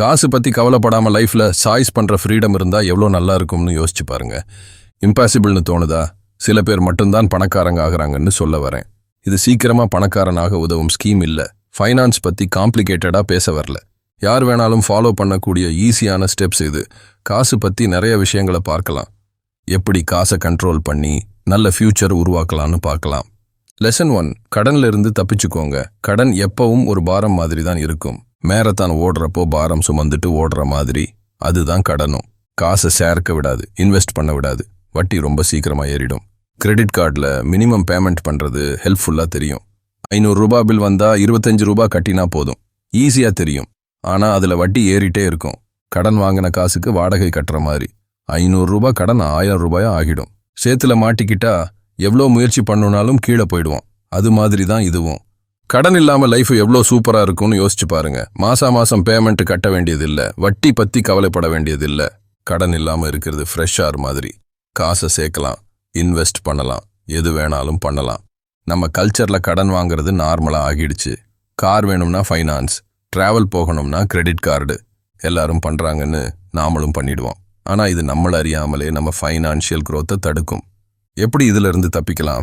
காசு பத்தி கவலைப்படாம லைஃப்ல சாய்ஸ் பண்ற ஃப்ரீடம் இருந்தா எவ்வளோ நல்லா இருக்கும்னு யோசிச்சு பாருங்க. இம்பாசிபிள்னு தோணுதா? சில பேர் மட்டும்தான் பணக்காரங்க ஆகுறாங்கன்னு சொல்ல வரேன். இது சீக்கிரமா பணக்காரனாக உதவும் ஸ்கீம் இல்ல. ஃபைனான்ஸ் பத்தி காம்ப்ளிகேட்டடா பேச வரல. யார் வேணாலும் ஃபாலோ பண்ணக்கூடிய ஈஸியான ஸ்டெப்ஸ் இது. காசு பத்தி நிறைய விஷயங்களை பார்க்கலாம். எப்படி காசை கண்ட்ரோல் பண்ணி நல்ல ஃபியூச்சர் உருவாக்கலாம்னு பார்க்கலாம். லெசன் ஒன் கடன்ல இருந்து தப்பிச்சுக்கோங்க. கடன் எப்பவும் ஒரு பாரம் மாதிரி தான் இருக்கும். மேரத்தான் ஓடுறப்போ பாரம் சுமந்துட்டு ஓடுற மாதிரி அதுதான் கடனும். காசை சேர்க்க விடாது இன்வெஸ்ட் பண்ண விடாது. வட்டி ரொம்ப சீக்கிரமா ஏறிடும். கிரெடிட் கார்டில் மினிமம் பேமெண்ட் பண்றது ஹெல்ப்ஃபுல்லா தெரியும். ஐநூறு ரூபா பில் வந்தா இருபத்தஞ்சு ரூபாய் கட்டினா போதும். ஈஸியா தெரியும். ஆனா அதுல வட்டி ஏறிட்டே இருக்கும். கடன் வாங்கின காசுக்கு வாடகை கட்டுற மாதிரி. ஐநூறு ரூபாய் கடன் ஆயிரம் ரூபாயா ஆகிடும். சேத்துல மாட்டிக்கிட்டா எவ்வளோ முயற்சி பண்ணுனாலும் கீழே போயிடுவோம் அது மாதிரி தான் இதுவும். கடன் இல்லாம லைஃப் எவ்வளோ சூப்பரா இருக்கும்னு யோசிச்சு பாருங்க. மாசா மாசம் பேமெண்ட் கட்ட வேண்டியதில்ல. வட்டி பத்தி கவலைப்பட வேண்டியதில்ல. கடன் இல்லாம இருக்கிறது ஃப்ரெஷ்ஷார் மாதிரி. காசை சேர்க்கலாம். இன்வெஸ்ட் பண்ணலாம். எது வேணாலும் பண்ணலாம். நம்ம கல்ச்சர்ல கடன் வாங்குறது நார்மலா ஆகிடுச்சு. கார் வேணும்னா ஃபைனான்ஸ் டிராவல் போகணும்னா கிரெடிட் கார்டு எல்லாரும் பண்றாங்கன்னு நாமளும் பண்ணிடுவோம். ஆனா இது நம்மள அறியாமலே நம்ம ஃபைனான்ஷியல் குரோத்தை தடுக்கும். எப்படி இதுல இருந்து தப்பிக்கலாம்?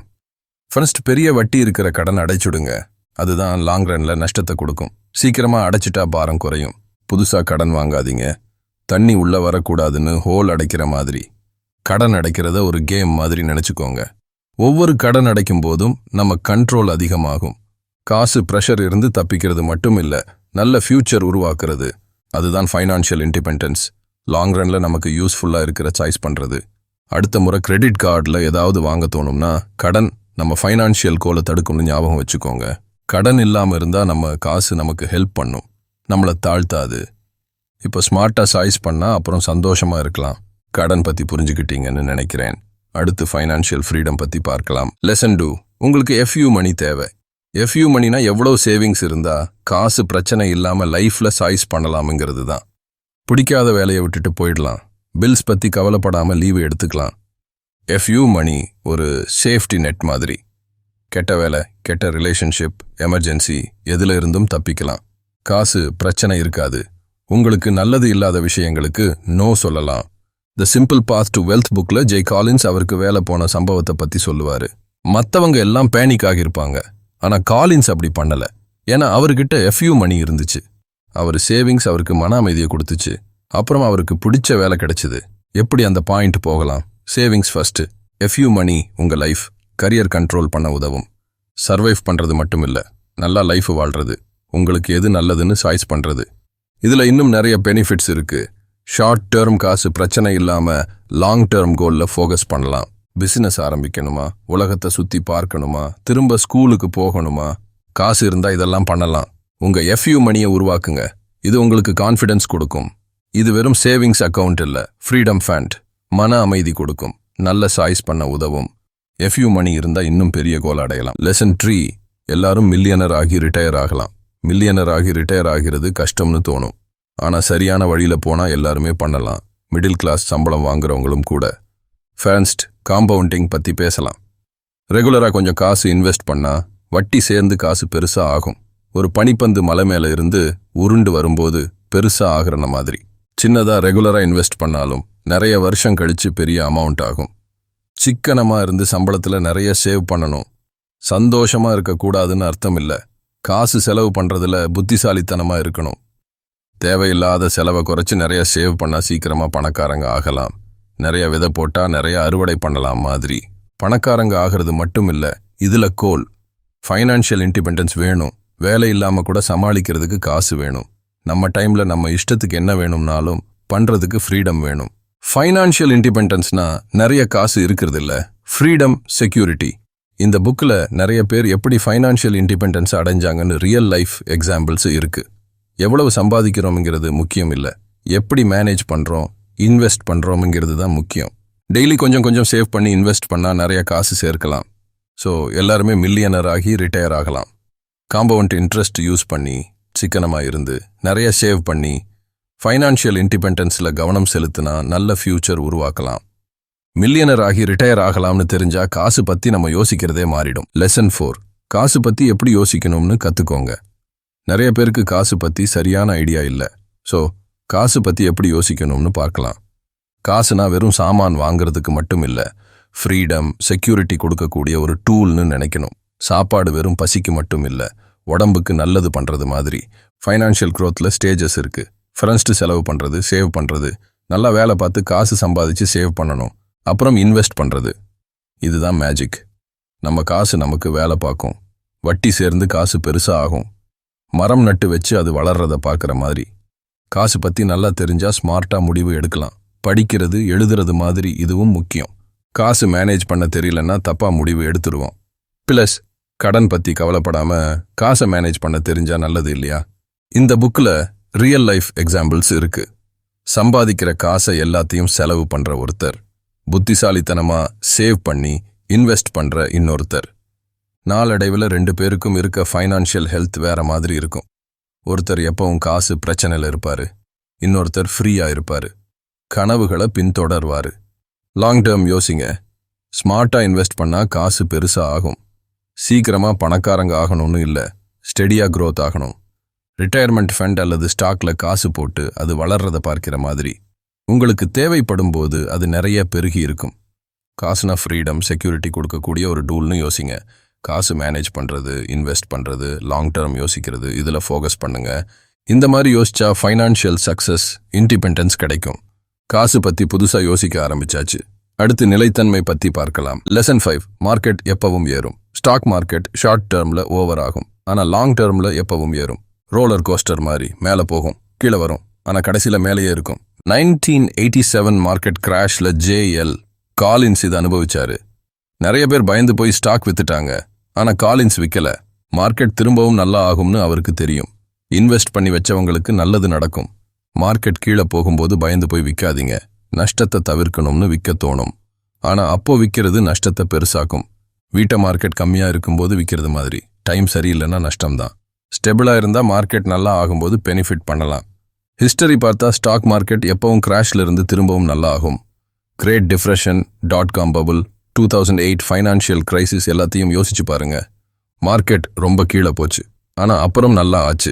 ஃபர்ஸ்ட் பெரிய வட்டி இருக்கிற கடன் அடைச்சுடுங்க. அதுதான் லாங் ரன்ல நஷ்டத்தை கொடுக்கும். சீக்கிரமா அடைச்சிட்டா பாரம் குறையும். புதுசா கடன் வாங்காதீங்க. தண்ணி உள்ள வரக்கூடாதுன்னு ஹோல் அடைக்கிற மாதிரி. கடன் அடைக்கிறத ஒரு கேம் மாதிரி நினைச்சுக்கோங்க. ஒவ்வொரு கடன் அடைக்கும் போதும் நம்ம கண்ட்ரோல் அதிகமாகும். காசு ப்ரெஷர் இருந்து தப்பிக்கிறது மட்டும் இல்ல நல்ல ஃபியூச்சர் உருவாக்குறது. அதுதான் ஃபைனான்ஷியல் இண்டிபெண்டன்ஸ் லாங் ரன்ல நமக்கு யூஸ்ஃபுல்லா இருக்கிற சாய்ஸ் பண்றது. அடுத்த முறை கிரெடிட் கார்டில் ஏதாவது வாங்க தோணும்னா கடன் நம்ம ஃபைனான்ஷியல் கோலை தடுக்கணும்னு ஞாபகம் வச்சுக்கோங்க. கடன் இல்லாம இருந்தா நம்ம காசு நமக்கு ஹெல்ப் பண்ணும். நம்மளை தாழ்த்தாது. இப்போ ஸ்மார்ட்டா சாய்ஸ் பண்ணா அப்புறம் சந்தோஷமா இருக்கலாம். கடன் பத்தி புரிஞ்சுக்கிட்டீங்கன்னு நினைக்கிறேன். அடுத்து ஃபைனான்ஷியல் ஃப்ரீடம் பத்தி பார்க்கலாம். லெசன் டூ உங்களுக்கு எஃப்யூ மணி தேவை. எஃப்யூ மணினா எவ்வளோ சேவிங்ஸ் இருந்தா காசு பிரச்சனை இல்லாம லைஃப்ல சாய்ஸ் பண்ணலாமுங்கிறது தான். பிடிக்காத வேலையை விட்டுட்டு போயிடலாம். பில்ஸ் பத்தி கவலைப்படாம லீவு எடுத்துக்கலாம். எஃப்யூ மணி ஒரு சேஃப்டி நெட் மாதிரி. கெட்ட வேலை கெட்ட ரிலேஷன்ஷிப் எமர்ஜென்சி எதுல இருந்தும் தப்பிக்கலாம். காசு பிரச்சனை இருக்காது. உங்களுக்கு நல்லது இல்லாத விஷயங்களுக்கு நோ சொல்லலாம். The simple path to wealth புக்ல ஜெய் காலின்ஸ் அவருக்கு வேலை போன சம்பவத்தை பத்தி சொல்லுவாரு. மத்தவங்க எல்லாம் பேனிக் ஆகியிருப்பாங்க. ஆனா காலின்ஸ் அப்படி பண்ணல. ஏன்னா அவர்கிட்ட எஃப்யூ மணி இருந்துச்சு. அவர் சேவிங்ஸ் அவருக்கு மன அமைதியை கொடுத்துச்சு. அப்புறம் அவருக்கு பிடிச்ச வேலை கிடைச்சிது. எப்படி அந்த பாயிண்ட் போகலாம்? சேவிங்ஸ் ஃபர்ஸ்ட் எஃப்யூ மணி உங்க லைஃப் கரியர் கண்ட்ரோல் பண்ண உதவும். சர்வைவ் பண்றது மட்டும் இல்ல நல்லா லைஃப் வாழ்றது உங்களுக்கு எது நல்லதுன்னு சாய்ஸ் பண்றது. இதுல இன்னும் நிறைய பெனிஃபிட்ஸ் இருக்கு. ஷார்ட் டேர்ம் காசு பிரச்சனை இல்லாம லாங் டேர்ம் கோலில் ஃபோக்கஸ் பண்ணலாம். பிசினஸ் ஆரம்பிக்கணுமா? உலகத்தை சுத்தி பார்க்கணுமா? திரும்ப ஸ்கூலுக்கு போகணுமா? காசு இருந்தா இதெல்லாம் பண்ணலாம். உங்க எஃப்யூ மணியை உருவாக்குங்க. இது உங்களுக்கு கான்ஃபிடன்ஸ் கொடுக்கும். இது வெறும் சேவிங்ஸ் அக்கவுண்ட் இல்ல ஃப்ரீடம் ஃபண்ட் மன அமைதி கொடுக்கும். நல்ல சாய்ஸ் பண்ண உதவும். எஃப்யூ மணி இருந்தா இன்னும் பெரிய கோல் அடையலாம். லெசன் த்ரீ எல்லாரும் மில்லியனர் ஆகி ரிட்டையர் ஆகலாம். மில்லியனர் ஆகி ரிட்டையர் ஆகிறது கஷ்டம்னு தோணும். ஆனா சரியான வழியில போனா எல்லாருமே பண்ணலாம். மிடில் கிளாஸ் சம்பளம் வாங்குறவங்களும் கூட. ஃபேன்ஸ்ட் காம்பவுண்டிங் பத்தி பேசலாம். ரெகுலரா கொஞ்சம் காசு இன்வெஸ்ட் பண்ணா வட்டி சேர்ந்து காசு பெருசா ஆகும். ஒரு பனிப்பந்து மலை மேல இருந்து உருண்டு வரும்போது பெருசா ஆகுறன மாதிரி. சின்னதா ரெகுலரா இன்வெஸ்ட் பண்ணாலும் நிறைய வருஷம் கழிச்சு பெரிய அமௌண்ட் ஆகும். சிக்கனமா இருந்து சம்பளத்துல நிறைய சேவ் பண்ணணும். சந்தோஷமா இருக்கக்கூடாதுன்னு அர்த்தம் இல்ல காசு செலவு பண்றதுல புத்திசாலித்தனமா இருக்கணும். தேவையில்லாத செலவை குறைச்சு நிறைய சேவ் பண்ணா சீக்கிரமா பணக்காரங்க ஆகலாம். நிறைய விதை போட்டா நிறைய அறுவடை பண்ணலாம் மாதிரி. பணக்காரங்க ஆகிறது மட்டும் இல்ல இதுல கோல். ஃபைனான்ஷியல் இண்டிபெண்டன்ஸ் வேணும். வேலை இல்லாமல் கூட சமாளிக்கிறதுக்கு காசு வேணும். நம்ம டைம்ல நம்ம இஷ்டத்துக்கு என்ன வேணும்னாலும் பண்றதுக்கு ஃப்ரீடம் வேணும். ஃபைனான்ஷியல் இண்டிபெண்டன்ஸ்னா நிறைய காசு இருக்கிறது இல்லை ஃப்ரீடம் செக்யூரிட்டி இந்த புக்ல நிறைய பேர் எப்படி ஃபைனான்ஷியல் இண்டிபெண்டன்ஸ் அடைஞ்சாங்கன்னு ரியல் லைஃப் எக்ஸாம்பிள்ஸ் இருக்கு. எவ்வளவு சம்பாதிக்கிறோம்ங்கிறது முக்கியம் இல்ல. எப்படி மேனேஜ் பண்றோம் இன்வெஸ்ட் பண்றோம்ங்கிறது தான் முக்கியம். டெய்லி கொஞ்சம் கொஞ்சம் சேவ் பண்ணி இன்வெஸ்ட் பண்ணா நிறைய காசு சேர்க்கலாம். ஸோ எல்லாருமே மில்லியனர் ஆகி ரிட்டையர் ஆகலாம். காம்பவுண்ட் இன்ட்ரெஸ்ட் யூஸ் பண்ணி சிக்கனமா இருந்து நிறைய சேவ் பண்ணி ஃபைனான்ஷியல் இண்டிபெண்டன்ஸ்ல கவனம் செலுத்தினா நல்ல ஃபியூச்சர் உருவாக்கலாம். மில்லியனர் ஆகி ரிட்டையர் ஆகலாம்னு தெரிஞ்சா காசு பத்தி நம்ம யோசிக்கிறதே மாறிடும். லெசன் ஃபோர் காசு பத்தி எப்படி யோசிக்கணும்னு கத்துக்கோங்க. நிறைய பேருக்கு காசு பத்தி சரியான ஐடியா இல்ல. ஸோ காசு பத்தி எப்படி யோசிக்கணும்னு பார்க்கலாம். காசுனா வெறும் சாமான் வாங்குறதுக்கு மட்டும் இல்ல. ஃப்ரீடம் செக்யூரிட்டி கொடுக்கக்கூடிய ஒரு டூல்னு நினைக்கணும். சாப்பாடு வெறும் பசிக்கு மட்டும் இல்ல. உடம்புக்கு நல்லது பண்றது மாதிரி. ஃபைனான்ஷியல் க்ரோத்தில் ஸ்டேஜஸ் இருக்கு. ஃபர்ஸ்ட் செலவு பண்ணுறது சேவ் பண்ணுறது நல்லா வேலை பார்த்து காசு சம்பாதிச்சு சேவ் பண்ணணும். அப்புறம் இன்வெஸ்ட் பண்ணுறது இதுதான் மேஜிக் நம்ம காசு நமக்கு வேலை பார்க்கும். வட்டி சேர்ந்து காசு பெருசாக ஆகும். மரம் நட்டு வச்சு அது வளர்றத பார்க்குற மாதிரி. காசு பற்றி நல்லா தெரிஞ்சால் ஸ்மார்ட்டாக முடிவு எடுக்கலாம். படிக்கிறது எழுதுறது மாதிரி இதுவும் முக்கியம். காசு மேனேஜ் பண்ண தெரியலன்னா தப்பாக முடிவு எடுத்துருவோம் ப்ளஸ் கடன் பற்றி கவலைப்படாமல் காசை மேனேஜ் பண்ண தெரிஞ்சால் நல்லது இல்லையா? இந்த புக்கில் ரியல் லைஃப் எக்ஸாம்பிள்ஸ் இருக்கு. சம்பாதிக்கிற காசை எல்லாத்தையும் செலவு பண்ற ஒருத்தர் புத்திசாலித்தனமா சேவ் பண்ணி இன்வெஸ்ட் பண்ற இன்னொருத்தர். நாளடைவில் ரெண்டு பேருக்கும் இருக்க ஃபைனான்ஷியல் ஹெல்த் வேற மாதிரி இருக்கும். ஒருத்தர் எப்பவும் காசு பிரச்சனையில் இருப்பாரு இன்னொருத்தர் ஃப்ரீயா இருப்பாரு. கனவுகளை பின்தொடர்வாரு. லாங் டேர்ம் யோசிங்க. ஸ்மார்ட்டா இன்வெஸ்ட் பண்ணா காசு பெருசா ஆகும். சீக்கிரமா பணக்காரங்க ஆகணும்னு இல்ல ஸ்டெடியா க்ரோத் ஆகணும். ரிட்டையர்மெண்ட் ஃபண்ட் அல்லது ஸ்டாக்ல காசு போட்டு அது வளர்றதை பார்க்கிற மாதிரி. உங்களுக்கு தேவைப்படும் போது அது நிறைய பெருகி இருக்கும். காசுனா ஃப்ரீடம் செக்யூரிட்டி கொடுக்கக்கூடிய ஒரு டூல்னு யோசிங்க. காசு மேனேஜ் பண்ணுறது இன்வெஸ்ட் பண்ணுறது லாங் டேர்ம் யோசிக்கிறது இதில் ஃபோக்கஸ் பண்ணுங்க. இந்த மாதிரி யோசிச்சா ஃபைனான்ஷியல் சக்சஸ் இண்டிபெண்டன்ஸ் கிடைக்கும். காசு பற்றி புதுசாக யோசிக்க ஆரம்பிச்சாச்சு. அடுத்து நிலைத்தன்மை பற்றி பார்க்கலாம். லெசன் ஃபைவ் மார்க்கெட் எப்பவும் ஏறும். ஸ்டாக் மார்க்கெட் ஷார்ட் டேர்மில் ஓவர் ஆகும். ஆனால் லாங் டேர்மில் எப்பவும் ஏறும். ரோலர் கோஸ்டர் மாதிரி மேல போகும் கீழே வரும். ஆனா கடைசியில் மேலேயே இருக்கும். நைன்டீன் எயிட்டி செவன் மார்க்கெட் கிராஷில் ஜேஎல் காலின்ஸ் இதை அனுபவிச்சாரு. நிறைய பேர் பயந்து போய் ஸ்டாக் வித்துட்டாங்க. ஆனா காலின்ஸ் விக்கல. மார்க்கெட் திரும்பவும் நல்லா ஆகும்னு அவருக்கு தெரியும். இன்வெஸ்ட் பண்ணி வச்சவங்களுக்கு நல்லது நடக்கும். மார்க்கெட் கீழே போகும்போது பயந்து போய் விற்காதீங்க நஷ்டத்தை தவிர்க்கணும்னு விற்க தோணும். ஆனா அப்போ விற்கிறது நஷ்டத்தை பெருசாக்கும். வீட்டை மார்க்கெட் கம்மியா இருக்கும்போது விற்கிறது மாதிரி. டைம் சரியில்லைன்னா நஷ்டம்தான். ஸ்டெபிளா இருந்தா மார்க்கெட் நல்லா ஆகும்போது பெனிஃபிட் பண்ணலாம். ஹிஸ்டரி பார்த்தா ஸ்டாக் மார்க்கெட் எப்பவும் கிராஷ்ல இருந்து திரும்பவும் நல்லா ஆகும். Great depression dot com bubble two thousand eight financial crisis எல்லாத்தையும் யோசிச்சு பாருங்க. மார்க்கெட் ரொம்ப கீழே போச்சு. ஆனா அப்புறம் நல்லா ஆச்சு.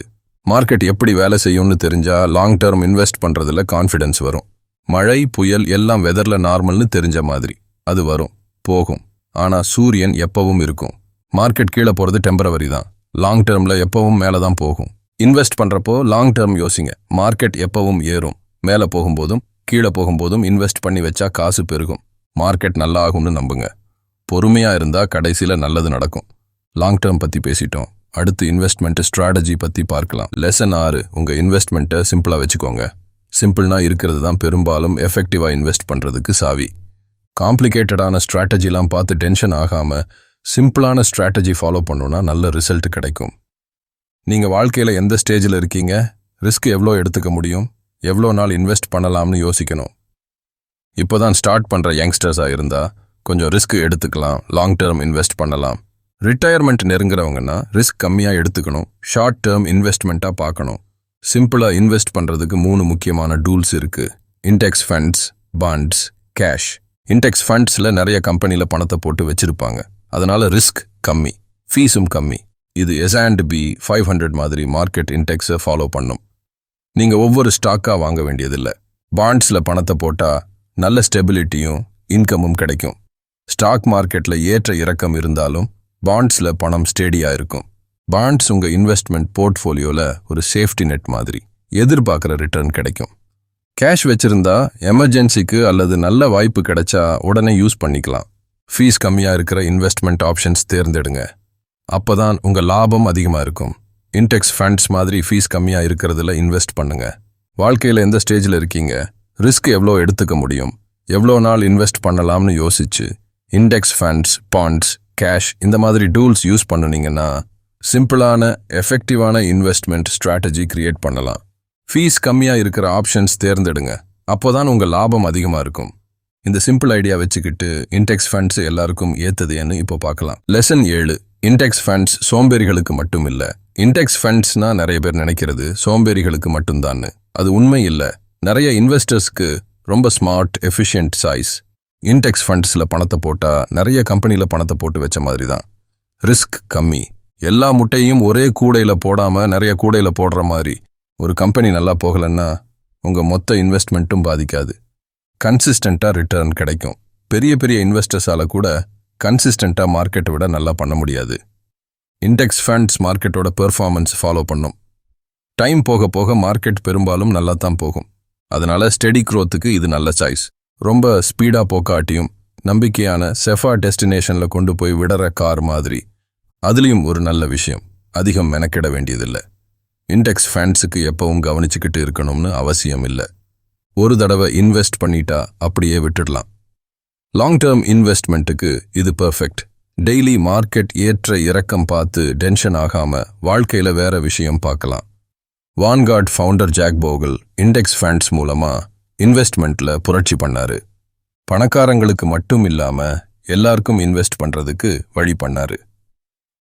மார்க்கெட் எப்படி வேலை செய்யும்னு தெரிஞ்சா லாங் டேர்ம் இன்வெஸ்ட் பண்றதுல கான்ஃபிடன்ஸ் வரும். மழை புயல் எல்லாம் வெதர்ல நார்மல்னு தெரிஞ்ச மாதிரி. அது வரும் போகும். ஆனா சூரியன் எப்பவும் இருக்கும். மார்க்கெட் கீழே போறது டெம்பரவரி தான். லாங் டேர்மில் எப்பவும் மேலே தான் போகும். இன்வெஸ்ட் பண்றப்போ லாங் டேர்ம் யோசிங்க. மார்க்கெட் எப்பவும் ஏறும். மேல போகும்போதும் கீழே போகும்போதும் இன்வெஸ்ட் பண்ணி வச்சா காசு பெருகும். மார்க்கெட் நல்லா ஆகும்னு நம்புங்க. பொறுமையா இருந்தா கடைசியில் நல்லது நடக்கும். லாங் டேர்ம் பத்தி பேசிட்டோம். அடுத்து இன்வெஸ்ட்மெண்ட் ஸ்ட்ராட்டஜி பத்தி பார்க்கலாம். லெசன் ஆறு உங்க இன்வெஸ்ட்மெண்ட்டை சிம்பிளா வச்சுக்கோங்க. சிம்பிள்னா இருக்கிறது தான் பெரும்பாலும் எஃபெக்டிவா இன்வெஸ்ட் பண்றதுக்கு சாவி. காம்ப்ளிகேட்டடான ஸ்ட்ராட்டஜிலாம் பார்த்து டென்ஷன் ஆகாம சிம்பிளான ஸ்ட்ராட்டஜி ஃபாலோ பண்ணோன்னா நல்ல ரிசல்ட் கிடைக்கும். நீங்கள் வாழ்க்கையில் எந்த ஸ்டேஜில் இருக்கீங்க? ரிஸ்க் எவ்வளோ எடுத்துக்க முடியும்? எவ்வளோ நாள் இன்வெஸ்ட் பண்ணலாம்னு யோசிக்கணும். இப்போ தான் ஸ்டார்ட் பண்ணுற யங்ஸ்டர்ஸாக இருந்தால் கொஞ்சம் ரிஸ்க் எடுத்துக்கலாம் லாங் டேர்ம் இன்வெஸ்ட் பண்ணலாம். ரிட்டையர்மெண்ட் நெருங்குறவங்கன்னா ரிஸ்க் கம்மியாக எடுத்துக்கணும் ஷார்ட் டேர்ம் இன்வெஸ்ட்மெண்ட்டாக பார்க்கணும். சிம்பிளாக இன்வெஸ்ட் பண்ணுறதுக்கு மூணு முக்கியமான டூல்ஸ் இருக்குது index funds bonds cash index ஃபண்ட்ஸில் நிறைய கம்பெனியில் பணத்தை போட்டு வச்சுருப்பாங்க. அதனால ரிஸ்க் கம்மி ஃபீஸும் கம்மி. இது S and P five hundred மாதிரி மார்க்கெட் இன்டெக்ஸை ஃபாலோ பண்ணும். நீங்க ஒவ்வொரு ஸ்டாக்கா வாங்க வேண்டியதில்லை. பாண்ட்ஸ்ல பணத்தை போட்டா நல்ல ஸ்டெபிலிட்டியும் இன்கமும் கிடைக்கும். ஸ்டாக் மார்க்கெட்ல ஏற்ற இறக்கம் இருந்தாலும் பாண்ட்ஸ்ல பணம் ஸ்டேடியாக இருக்கும். பாண்ட்ஸ் உங்க இன்வெஸ்ட்மெண்ட் போர்ட்ஃபோலியோல ஒரு சேஃப்டி நெட் மாதிரி எதிர்பார்க்குற ரிட்டர்ன் கிடைக்கும். கேஷ் வச்சிருந்தா எமர்ஜென்சிக்கு அல்லது நல்ல வாய்ப்பு கிடைச்சா உடனே யூஸ் பண்ணிக்கலாம். ஃபீஸ் கம்மியா இருக்கிற இன்வெஸ்ட்மெண்ட் ஆப்ஷன்ஸ் தேர்ந்தெடுங்க. அப்போ தான் உங்க லாபம் அதிகமா இருக்கும். இன்டெக்ஸ் ஃபண்ட்ஸ் மாதிரி ஃபீஸ் கம்மியா இருக்கிறதுல இன்வெஸ்ட் பண்ணுங்க. வாழ்க்கையில எந்த ஸ்டேஜில் இருக்கீங்க? ரிஸ்க் எவ்வளோ எடுத்துக்க முடியும்? எவ்வளோ நாள் இன்வெஸ்ட் பண்ணலாம்னு யோசிச்சு இண்டெக்ஸ் ஃபண்ட்ஸ் பாண்ட்ஸ் கேஷ் இந்த மாதிரி டூல்ஸ் யூஸ் பண்ணுனீங்கன்னா சிம்பிளான எஃபெக்டிவான இன்வெஸ்ட்மெண்ட் ஸ்ட்ராட்டஜி கிரியேட் பண்ணலாம். ஃபீஸ் கம்மியா இருக்கிற ஆப்ஷன்ஸ் தேர்ந்தெடுங்க. அப்போதான் உங்க லாபம் அதிகமா இருக்கும். இந்த சிம்பிள் ஐடியா வச்சுக்கிட்டு இன்டெக்ஸ் ஃபண்ட்ஸ் எல்லாருக்கும் ஏத்ததுன்னு இப்போ பார்க்கலாம். லெசன் ஏழு இன்டெக்ஸ் ஃபண்ட்ஸ் சோம்பேறிகளுக்கு மட்டும் இல்ல. இன்டெக்ஸ் ஃபண்ட்ஸ்னா நிறைய பேர் நினைக்கிறது சோம்பேறிகளுக்கு மட்டும்தான்னு. அது உண்மை இல்ல. நிறைய இன்வெஸ்டர்ஸ்க்கு ரொம்ப ஸ்மார்ட் எஃபிஷியன்ட் சாய்ஸ் இன்டெக்ஸ் ஃபண்ட்ஸ்ல பணத்தை போட்டா நிறைய கம்பெனில பணத்தை போட்டு வச்ச மாதிரி தான் ரிஸ்க் கம்மி. எல்லா முட்டையும் ஒரே கூடையில் போடாம நிறைய கூடையில போடுற மாதிரி. ஒரு கம்பெனி நல்லா போகலன்னா உங்க மொத்த இன்வெஸ்ட்மெண்ட்டும் பாதிக்காது. கன்சிஸ்டண்டா ரிட்டர்ன் கிடைக்கும். பெரிய பெரிய இன்வெஸ்டர்ஸால கூட கன்சிஸ்டண்ட்டாக மார்க்கெட்டை விட நல்லா பண்ண முடியாது. இண்டெக்ஸ் ஃபண்ட்ஸ் மார்க்கெட்டோட பெர்ஃபார்மன்ஸ் ஃபாலோ பண்ணும். டைம் போக போக மார்க்கெட் பெரும்பாலும் நல்லா தான் போகும். அதனால ஸ்டெடி க்ரோத்துக்கு இது நல்ல சாய்ஸ் ரொம்ப ஸ்பீடா போக்காட்டியும் நம்பிக்கையான செஃபா டெஸ்டினேஷன்ல கொண்டு போய் விடற கார் மாதிரி அதுலயும் ஒரு நல்ல விஷயம். அதிகம் மெனக்கிட வேண்டியதில்லை. இண்டெக்ஸ் ஃபேன்ஸுக்கு எப்பவும் கவனிச்சுக்கிட்டு இருக்கணும்னு அவசியம் இல்லை. ஒரு தடவை இன்வெஸ்ட் பண்ணிட்டா அப்படியே விட்டுடலாம். லாங் டேர்ம் இன்வெஸ்ட்மெண்ட்டுக்கு இது பெர்ஃபெக்ட் டெய்லி மார்க்கெட் ஏற்ற இறக்கம் பார்த்து டென்ஷன் ஆகாம வாழ்க்கையில வேற விஷயம் பார்க்கலாம். Vanguard founder Jack Bogle index funds மூலமா இன்வெஸ்ட்மெண்ட்ல புரட்சி பண்ணாரு. பணக்காரங்களுக்கு மட்டும் இல்லாம எல்லாருக்கும் இன்வெஸ்ட் பண்றதுக்கு வழி பண்ணாரு.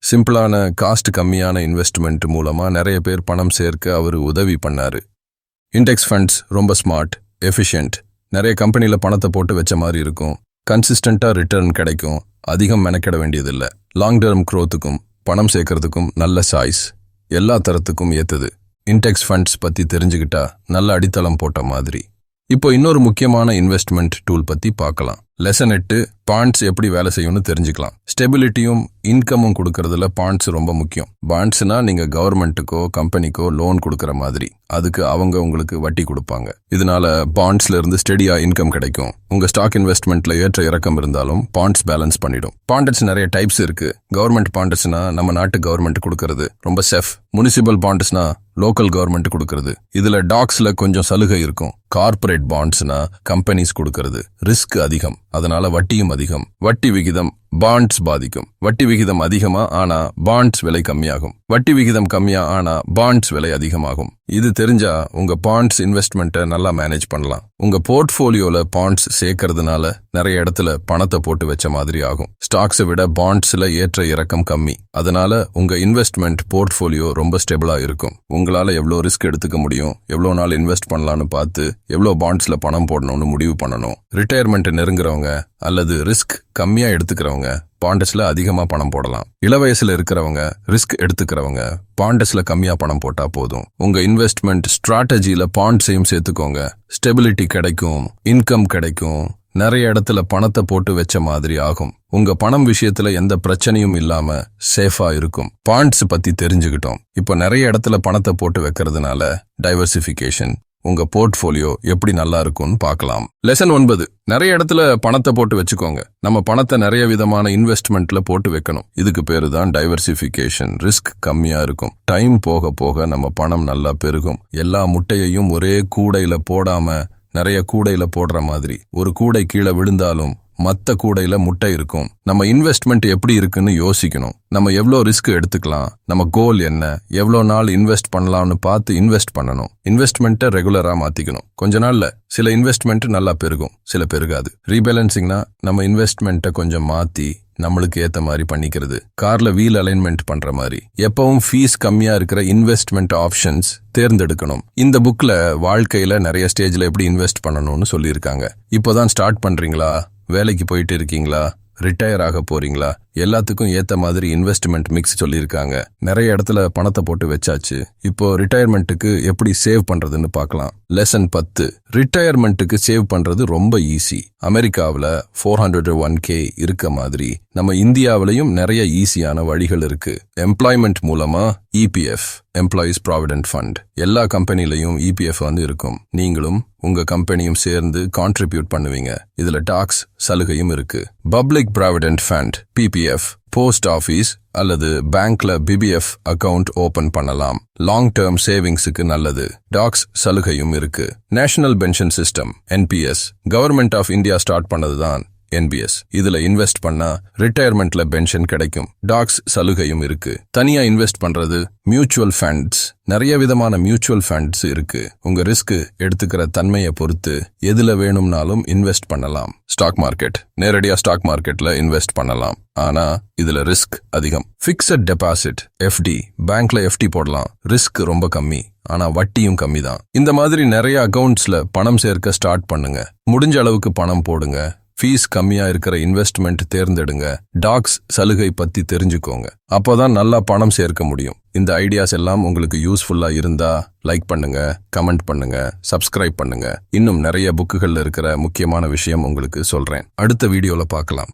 சிம்பிளான காஸ்ட் கம்மியான இன்வெஸ்ட்மெண்ட் மூலமா நிறைய பேர் பணம் சேர்க்க அவர் உதவி பண்ணாரு. இண்டெக்ஸ் ஃபண்ட்ஸ் ரொம்ப ஸ்மார்ட் எஃபிஷியன்ட் நிறைய கம்பெனில பணத்தை போட்டு வச்ச மாதிரி இருக்கும். கன்சிஸ்டண்ட்டாக ரிட்டர்ன் கிடைக்கும். அதிகம் மெனக்கிட வேண்டியதில்லை. லாங் டேர்ம் க்ரோத்துக்கும் பணம் சேர்க்கறதுக்கும் நல்ல சாய்ஸ் எல்லா தரத்துக்கும் ஏத்தது. இன்டெக்ஸ் ஃபண்ட்ஸ் பத்தி தெரிஞ்சுக்கிட்டா நல்ல அடித்தளம் போட்ட மாதிரி. இப்போ இன்னொரு முக்கியமான இன்வெஸ்ட்மெண்ட் டூல் பத்தி பார்க்கலாம். லெசன் எட்டு பாண்ட்ஸ் எப்படி வேலை செய்யும்னு தெரிஞ்சுக்கலாம். ஸ்டெபிலிட்டியும் இன்கமும் கொடுக்கறதுல பாண்ட்ஸ் ரொம்ப முக்கியம். பாண்ட்ஸ்னா நீங்க கவர்மெண்ட்டுக்கோ கம்பெனிக்கோ லோன் கொடுக்கற மாதிரி. அதுக்கு அவங்க உங்களுக்கு வட்டி கொடுப்பாங்க. இதனால பாண்ட்ஸ்ல இருந்து ஸ்டெடியா இன்கம் கிடைக்கும். உங்க ஸ்டாக் இன்வெஸ்ட்மெண்ட்ல ஏற்ற இறக்கம் இருந்தாலும் பாண்ட்ஸ் பேலன்ஸ் பண்ணிடும். பாண்டட்ஸ் நிறைய டைப்ஸ் இருக்கு. கவர்மெண்ட் பாண்டட்ஸ்னா நம்ம நாட்டு கவர்மெண்ட் கொடுக்கறது ரொம்ப செஃப் முனிசிபல் பாண்டட்ஸ்னா லோக்கல் கவர்மெண்ட் கொடுக்கறது. இதுல டாக்ஸ்ல கொஞ்சம் சலுகை இருக்கும். கார்ப்பரேட் பாண்ட்ஸ்னா கம்பெனிஸ் கொடுக்கறது. ரிஸ்க் அதிகம். அதனால வட்டியும் அதிகம். வட்டி விகிதம் பாண்ட்ஸ் பாதிக்கும். வட்டி விகிதம் அதிகமா ஆனா பாண்ட்ஸ் விலை கம்மியாகும். வட்டி விகிதம் கம்மியா ஆனா பாண்ட்ஸ் விலை அதிகமாகும். இது தெரிஞ்சா உங்க பாண்ட்ஸ் இன்வெஸ்ட்மெண்ட்டை நல்லா மேனேஜ் பண்ணலாம். உங்க போர்ட்ஃபோலியோல பாண்ட்ஸ் சேர்க்கறதுனால நிறைய இடத்துல பணத்தை போட்டு வச்ச மாதிரி ஆகும். ஸ்டாக்ஸை விட பாண்ட்ஸ்ல ஏற்ற இறக்கம் கம்மி. அதனால உங்க இன்வெஸ்ட்மெண்ட் போர்ட்ஃபோலியோ ரொம்ப ஸ்டெபிளா இருக்கும். உங்களால எவ்வளோ ரிஸ்க் எடுத்துக்க முடியும் எவ்வளோ நாள் இன்வெஸ்ட் பண்ணலாம்னு பார்த்து எவ்வளோ பாண்ட்ஸ்ல பணம் போடணும்னு முடிவு பண்ணணும். ரிட்டையர்மெண்ட் நெருங்குறவங்க அல்லது ரிஸ்க் கம்மியாக எடுத்துக்கிறவங்க பாண்டஸில் அதிகமாக பணம் போடலாம். இளவயசில் இருக்கிறவங்க ரிஸ்க் எடுத்துக்கிறவங்க பாண்டஸில் கம்மியாக பணம் போட்டால் போதும். உங்கள் இன்வெஸ்ட்மெண்ட் ஸ்ட்ராட்டஜியில் பாண்ட்ஸையும் சேர்த்துக்கோங்க. ஸ்டெபிலிட்டி கிடைக்கும் இன்கம் கிடைக்கும் நிறைய இடத்துல பணத்தை போட்டு வச்ச மாதிரி ஆகும். உங்க பணம் விஷயத்துல எந்த பிரச்சனையும் இல்லாம சேஃபா இருக்கும். பாண்ட்ஸ் பத்தி தெரிஞ்சுக்கிட்டோம். இப்போ நிறைய இடத்துல பணத்தை போட்டு வைக்கிறதுனால டைவர்சிஃபிகேஷன் உங்க போர்ட்ஃபோலியோ எப்படி நல்லா இருக்கும்னு பார்க்கலாம். லெசன் ஒன்பது. நிறைய இடத்துல பணத்தை போட்டு வச்சுக்கோங்க. நம்ம பணத்தை நிறைய விதமான இன்வெஸ்ட்மெண்ட்ல போட்டு வைக்கணும். இதுக்கு பேரு தான் டைவர்சிஃபிகேஷன் ரிஸ்க் கம்மியா இருக்கும். டைம் போக போக நம்ம பணம் நல்லா பெருகும். எல்லா முட்டையையும் ஒரே கூடையில போடாம நிறைய கூடையில போடுற மாதிரி. ஒரு கூடை கீழே விழுந்தாலும் மற்ற கூடையில முட்டை இருக்கும். நம்ம இன்வெஸ்ட்மெண்ட் எப்படி இருக்குன்னு யோசிக்கணும். நம்ம எவ்வளோ ரிஸ்க் எடுத்துக்கலாம். நம்ம கோல் என்ன? எவ்வளோ நாள் இன்வெஸ்ட் பண்ணலாம்னு பார்த்து இன்வெஸ்ட் பண்ணணும். இன்வெஸ்ட்மெண்ட்டை ரெகுலராக மாற்றிக்கணும் கொஞ்ச நாளில் சில இன்வெஸ்ட்மெண்ட் நல்லா பெருகும். சில பெருகாது. ரீபேலன்சிங்னா நம்ம இன்வெஸ்ட்மெண்ட்டை கொஞ்சம் மாற்றி நம்மளுக்கு ஏற்ற மாதிரி பண்ணிக்கிறது. கார்ல வீல் அலைன்மெண்ட் பண்ற மாதிரி. எப்பவும் ஃபீஸ் கம்மியா இருக்கிற இன்வெஸ்ட்மெண்ட் ஆப்ஷன்ஸ் தேர்ந்தெடுக்கணும். இந்த புக்ல வாழ்க்கையில நிறைய ஸ்டேஜ்ல எப்படி இன்வெஸ்ட் பண்ணணும்னு சொல்லியிருக்காங்க. இப்போதான் ஸ்டார்ட் பண்றீங்களா? வேலைக்கு போயிட்டு இருக்கீங்களா? ரிட்டையர் ஆக போறீங்களா? எல்லாத்துக்கும் ஏத்த மாதிரி இன்வெஸ்ட்மெண்ட் மிக்ஸ் சொல்லியிருக்காங்க. நிறைய இடத்துல பணத்தை போட்டு வச்சாச்சு. இப்போ ரிட்டையர்மெண்ட்டுக்கு எப்படி சேவ் பண்றதுன்னு பார்க்கலாம். லெசன் பத்து. ரிட்டையர்மெண்ட்டுக்கு சேவ் பண்றது ரொம்ப ஈஸி அமெரிக்காவில் ஃபோர் ஹண்ட்ரட் ஒன் கே இருக்க மாதிரி. நம்ம இந்தியாவிலையும் நிறைய ஈஸியான வழிகள் இருக்கு. எம்ப்ளாய்மெண்ட் மூலமா இபிஎஃப் எம்ப்ளாயீஸ் ப்ராவிடென்ட் ஃபண்ட் எல்லா கம்பெனிலையும் இபிஎஃப் வந்து இருக்கும். நீங்களும் உங்க கம்பெனியும் சேர்ந்து கான்ட்ரிபியூட் பண்ணுவீங்க. இதுல டாக்ஸ் சலுகையும் இருக்கு. Public provident fund PPF PPF post office அல்லது பேங்க்ல பிபிஎஃப் அக்கவுண்ட் ஓபன் பண்ணலாம். லாங் டேர்ம் சேவிங்ஸுக்கு நல்லது. டாக்ஸ் சலுகையும் இருக்கு. National pension system NPS government of India start பண்ணதுதான். NPS இதுல இன்வெஸ்ட் பண்ணா ரிட்டையர்மெண்ட்ல பென்ஷன் கிடைக்கும். டாக்ஸ் சலுகையும் இருக்கு. தனியா இன்வெஸ்ட் பண்றது மியூச்சுவல் ஃபண்ட்ஸ் நிறைய விதமான மியூச்சுவல் ஃபண்ட்ஸ் இருக்கு. உங்க ரிஸ்க் எடுத்துக்கிற தன்மையை பொறுத்து எதுல வேணும்னாலும் இன்வெஸ்ட் பண்ணலாம். ஸ்டாக் மார்க்கெட் நேரடியா ஸ்டாக் மார்க்கெட்ல இன்வெஸ்ட் பண்ணலாம். ஆனா இதுல ரிஸ்க் அதிகம். பிக்சட் டெபாசிட் எஃப்டி பேங்க்ல எஃப்டி போடலாம். ரிஸ்க் ரொம்ப கம்மி. ஆனா வட்டியும் கம்மி தான் இந்த மாதிரி நிறைய அக்கவுண்ட்ஸ்ல பணம் சேர்க்க ஸ்டார்ட் பண்ணுங்க. முடிஞ்ச அளவுக்கு பணம் போடுங்க. ஃபீஸ் கம்மியா இருக்கிற இன்வெஸ்ட்மெண்ட் தேர்ந்தெடுங்க. டாக்ஸ் சலுகை பத்தி தெரிஞ்சுக்கோங்க. அப்போதான் நல்லா பணம் சேர்க்க முடியும். இந்த ஐடியாஸ் எல்லாம் உங்களுக்கு யூஸ்ஃபுல்லா இருந்தா லைக் பண்ணுங்க கமெண்ட் பண்ணுங்க சப்ஸ்கிரைப் பண்ணுங்க. இன்னும் நிறைய புக்குகள்ல இருக்கிற முக்கியமான விஷயம் உங்களுக்கு சொல்றேன். அடுத்த வீடியோல பார்க்கலாம்.